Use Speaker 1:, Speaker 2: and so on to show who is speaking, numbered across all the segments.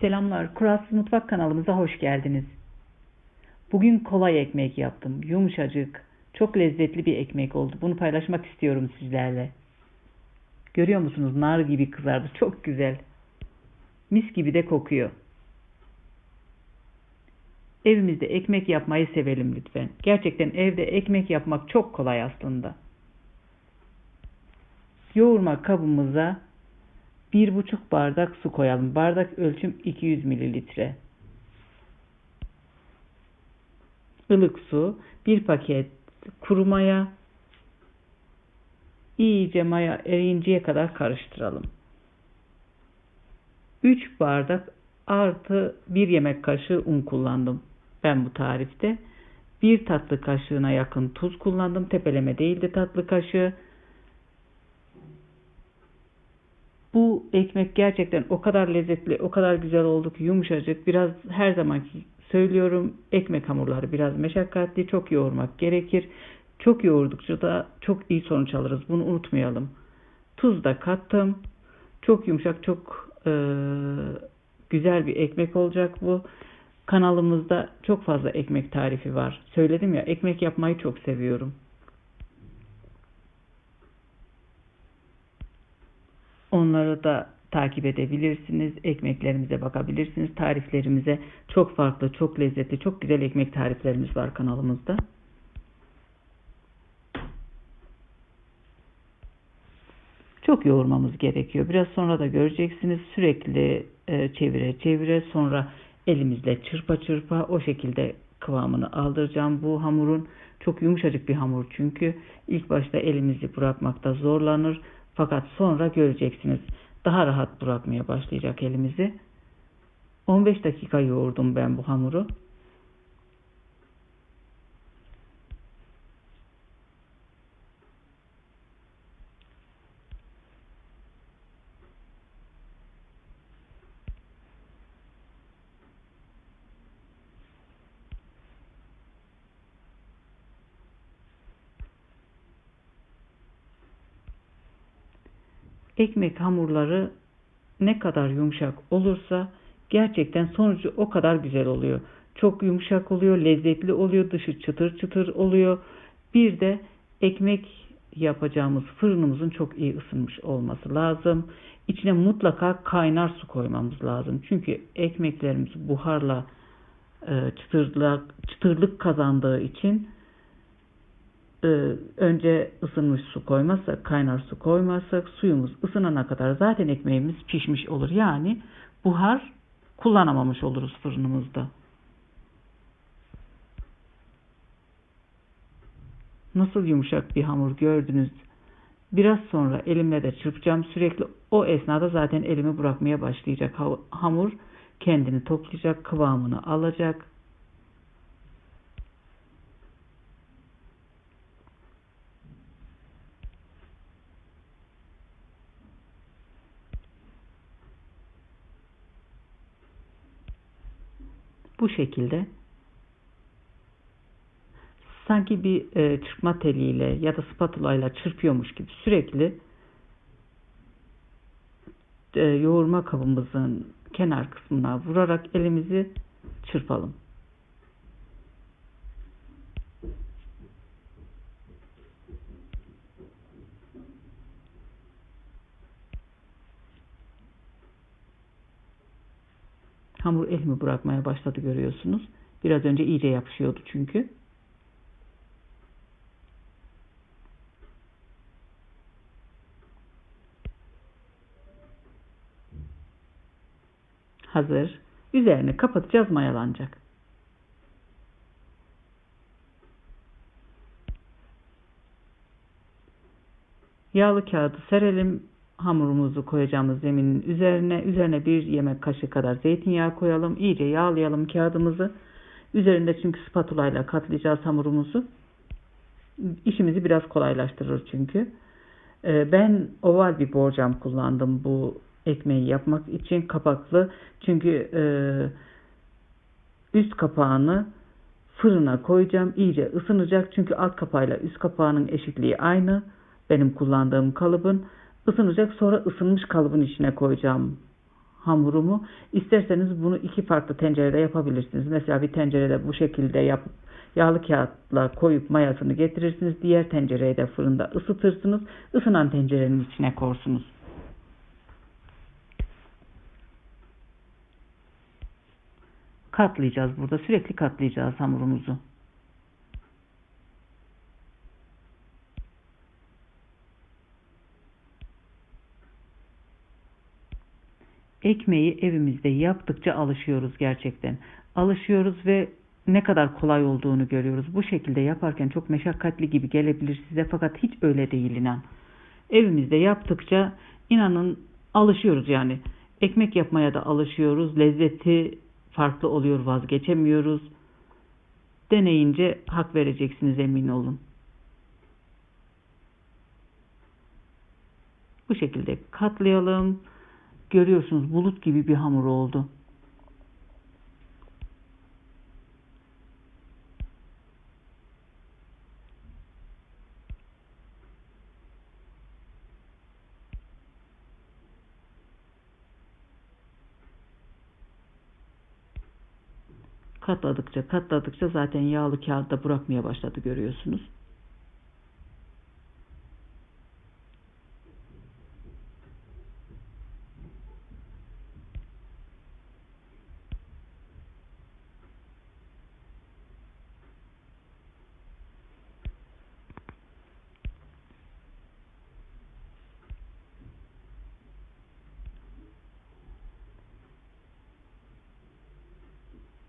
Speaker 1: Selamlar, Kurasız Mutfak kanalımıza hoş geldiniz. Bugün kolay ekmek yaptım. Yumuşacık, çok lezzetli bir ekmek oldu. Bunu paylaşmak istiyorum sizlerle. Görüyor musunuz? Nar gibi kızardı. Çok güzel. Mis gibi de kokuyor. Evimizde ekmek yapmayı sevelim lütfen. Gerçekten evde ekmek yapmak çok kolay aslında. Yoğurma kabımıza bir buçuk bardak su koyalım. Bardak ölçüm 200 mililitre. Ilık su, bir paket kuru maya, iyice maya eriyinceye kadar karıştıralım. 3 bardak artı 1 yemek kaşığı un kullandım ben bu tarifte. 1 tatlı kaşığına yakın tuz kullandım. Tepeleme değildi tatlı kaşığı. Bu ekmek gerçekten o kadar lezzetli, o kadar güzel oldu ki yumuşacık. Biraz her zamanki söylüyorum ekmek hamurları biraz meşakkatli, çok yoğurmak gerekir. Çok yoğurdukça da çok iyi sonuç alırız. Bunu unutmayalım. Tuz da kattım. Çok yumuşak, çok e, güzel bir ekmek olacak bu. Kanalımızda çok fazla ekmek tarifi var. Söyledim ya ekmek yapmayı çok seviyorum. Onları da takip edebilirsiniz. Ekmeklerimize bakabilirsiniz. Tariflerimize çok farklı, çok lezzetli, çok güzel ekmek tariflerimiz var kanalımızda. Çok yoğurmamız gerekiyor. Biraz sonra da göreceksiniz. Sürekli e, çevire çevire sonra elimizle çırpa çırpa o şekilde kıvamını aldıracağım. Bu hamurun çok yumuşacık bir hamur çünkü ilk başta elimizi bırakmakta zorlanır. Fakat sonra göreceksiniz daha rahat bırakmaya başlayacak elimizi. 15 dakika yoğurdum ben bu hamuru. Ekmek hamurları ne kadar yumuşak olursa gerçekten sonucu o kadar güzel oluyor. Çok yumuşak oluyor, lezzetli oluyor, dışı çıtır çıtır oluyor. Bir de ekmek yapacağımız fırınımızın çok iyi ısınmış olması lazım. İçine mutlaka kaynar su koymamız lazım. Çünkü ekmeklerimiz buharla e, çıtırlık, kazandığı için önce ısınmış su koymazsak, kaynar su koymazsak suyumuz ısınana kadar zaten ekmeğimiz pişmiş olur. Yani buhar kullanamamış oluruz fırınımızda. Nasıl yumuşak bir hamur gördünüz. Biraz sonra elimle de çırpacağım. Sürekli o esnada zaten elimi bırakmaya başlayacak. Hamur kendini toplayacak, kıvamını alacak. Bu şekilde sanki bir e, çırpma teliyle ya da spatula ile çırpıyormuş gibi sürekli e, yoğurma kabımızın kenar kısmına vurarak elimizi çırpalım. Hamur elimi bırakmaya başladı görüyorsunuz. Biraz önce iyice yapışıyordu çünkü. Hazır. Üzerini kapatacağız mayalanacak. Yağlı kağıdı serelim hamurumuzu koyacağımız zeminin üzerine üzerine bir yemek kaşığı kadar zeytinyağı koyalım. İyice yağlayalım kağıdımızı. Üzerinde çünkü spatula ile katlayacağız hamurumuzu. İşimizi biraz kolaylaştırır çünkü. Ee, ben oval bir borcam kullandım bu ekmeği yapmak için kapaklı. Çünkü e, üst kapağını fırına koyacağım. İyice ısınacak. Çünkü alt kapağıyla üst kapağının eşitliği aynı. Benim kullandığım kalıbın ısınacak. Sonra ısınmış kalıbın içine koyacağım hamurumu. İsterseniz bunu iki farklı tencerede yapabilirsiniz. Mesela bir tencerede bu şekilde yapıp yağlı kağıtla koyup mayasını getirirsiniz. Diğer tencereyi de fırında ısıtırsınız. Isınan tencerenin içine korsunuz. Katlayacağız burada. Sürekli katlayacağız hamurumuzu. Ekmeği evimizde yaptıkça alışıyoruz gerçekten. Alışıyoruz ve ne kadar kolay olduğunu görüyoruz. Bu şekilde yaparken çok meşakkatli gibi gelebilir size fakat hiç öyle değil inan. Evimizde yaptıkça inanın alışıyoruz yani. Ekmek yapmaya da alışıyoruz. Lezzeti farklı oluyor vazgeçemiyoruz. Deneyince hak vereceksiniz emin olun. Bu şekilde katlayalım. Görüyorsunuz bulut gibi bir hamur oldu. Katladıkça katladıkça zaten yağlı kağıtta bırakmaya başladı görüyorsunuz.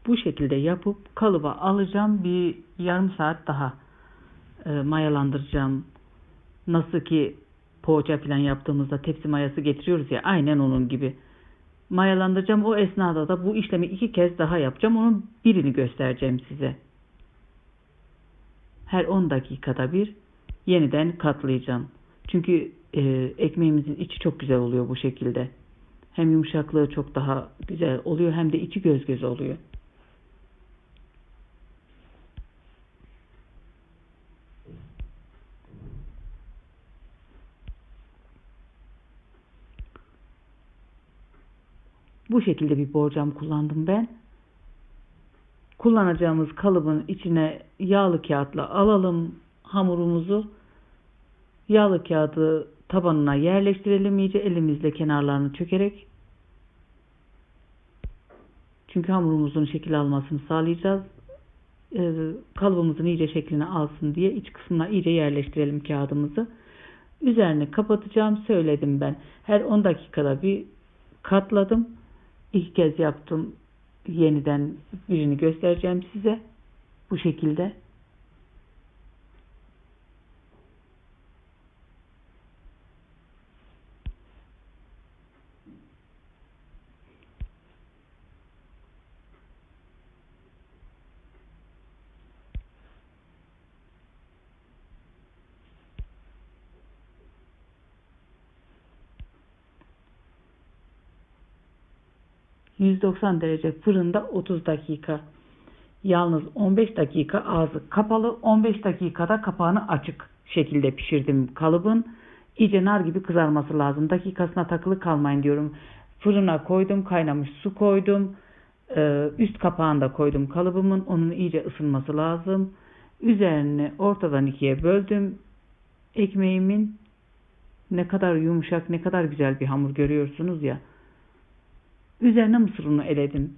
Speaker 1: Bu şekilde yapıp kalıba alacağım. Bir yarım saat daha e, mayalandıracağım. Nasıl ki poğaça falan yaptığımızda tepsi mayası getiriyoruz ya aynen onun gibi. Mayalandıracağım. O esnada da bu işlemi iki kez daha yapacağım. Onun birini göstereceğim size. Her 10 dakikada bir yeniden katlayacağım. Çünkü e, ekmeğimizin içi çok güzel oluyor bu şekilde. Hem yumuşaklığı çok daha güzel oluyor hem de içi göz göz oluyor. Bu şekilde bir borcam kullandım ben. Kullanacağımız kalıbın içine yağlı kağıtla alalım hamurumuzu. Yağlı kağıdı tabanına yerleştirelim iyice elimizle kenarlarını çökerek. Çünkü hamurumuzun şekil almasını sağlayacağız. Ee, kalıbımızın iyice şeklini alsın diye iç kısmına iyice yerleştirelim kağıdımızı. Üzerini kapatacağım söyledim ben. Her 10 dakikada bir katladım. İlk kez yaptım. Yeniden birini göstereceğim size. Bu şekilde. 190 derece fırında 30 dakika. Yalnız 15 dakika ağzı kapalı, 15 dakikada kapağını açık şekilde pişirdim kalıbın. İyice nar gibi kızarması lazım. Dakikasına takılı kalmayın diyorum. Fırına koydum, kaynamış su koydum. Ee, üst kapağını da koydum kalıbımın. Onun iyice ısınması lazım. Üzerini ortadan ikiye böldüm. Ekmeğimin ne kadar yumuşak, ne kadar güzel bir hamur görüyorsunuz ya. Üzerine mısır unu eledim.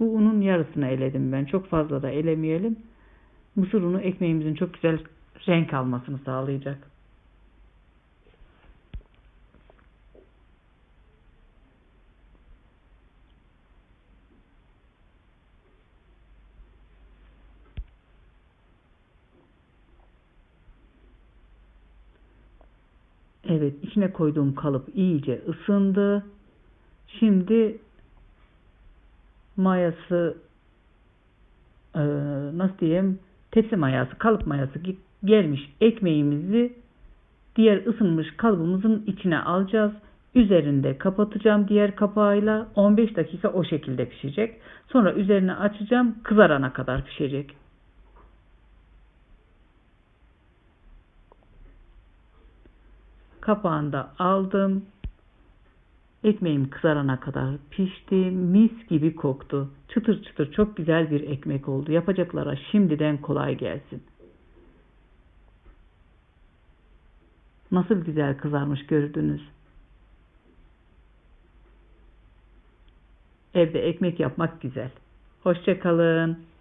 Speaker 1: Bu unun yarısını eledim ben. Çok fazla da elemeyelim. Mısır unu ekmeğimizin çok güzel renk almasını sağlayacak. Evet içine koyduğum kalıp iyice ısındı. Şimdi mayası e, nasıl diyeyim tepsi mayası kalıp mayası gelmiş ekmeğimizi diğer ısınmış kalıbımızın içine alacağız. Üzerinde kapatacağım diğer kapağıyla 15 dakika o şekilde pişecek. Sonra üzerine açacağım kızarana kadar pişecek. Kapağını da aldım. Ekmeğim kızarana kadar pişti. Mis gibi koktu. Çıtır çıtır çok güzel bir ekmek oldu. Yapacaklara şimdiden kolay gelsin. Nasıl güzel kızarmış gördünüz. Evde ekmek yapmak güzel. Hoşça kalın.